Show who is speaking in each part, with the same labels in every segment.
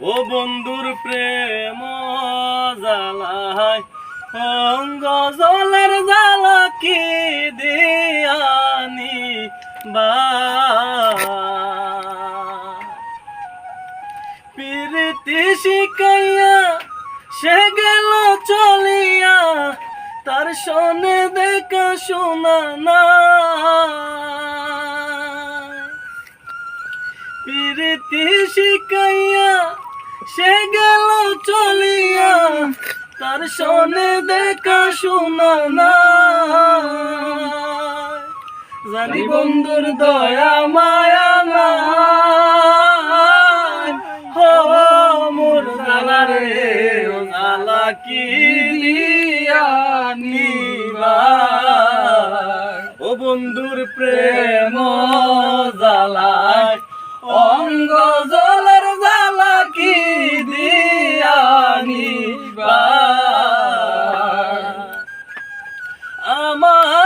Speaker 1: ও বন্ধুর প্রেম জ্বালায়, অঙ্গ জলের জ্বালা কি দিয়ানি বা। প্রীতি শিখাইয়া সে গেল চলিয়া, তার শোনে দেখা শোনা না প্রীতি শিখাইয়া সে গেল চলিয়া, তার শোনে দেখা শোনা না জানি বন্ধুর দয়া, মায়া না হো, মোর জালা রে, ও জালা কি নিবার ও বন্ধুর প্রেম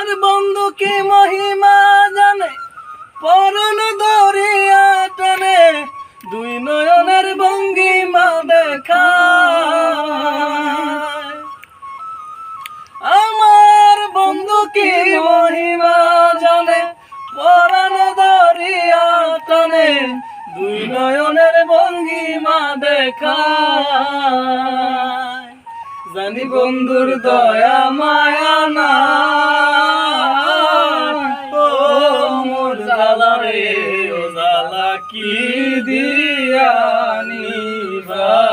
Speaker 1: আমার বন্ধু কি মহিমা জানে, পরন দরিয়া টানে, দুই নয়নের ভঙ্গিমা দেখা আমার বন্ধু কি মহিমা জানে, পরন দরিয়া টানে, দুই নয়নের ভঙ্গিমা দেখা জানি বন্ধুর দয়া মায়া না জালা রে ও জালা কি দিয়ানি বা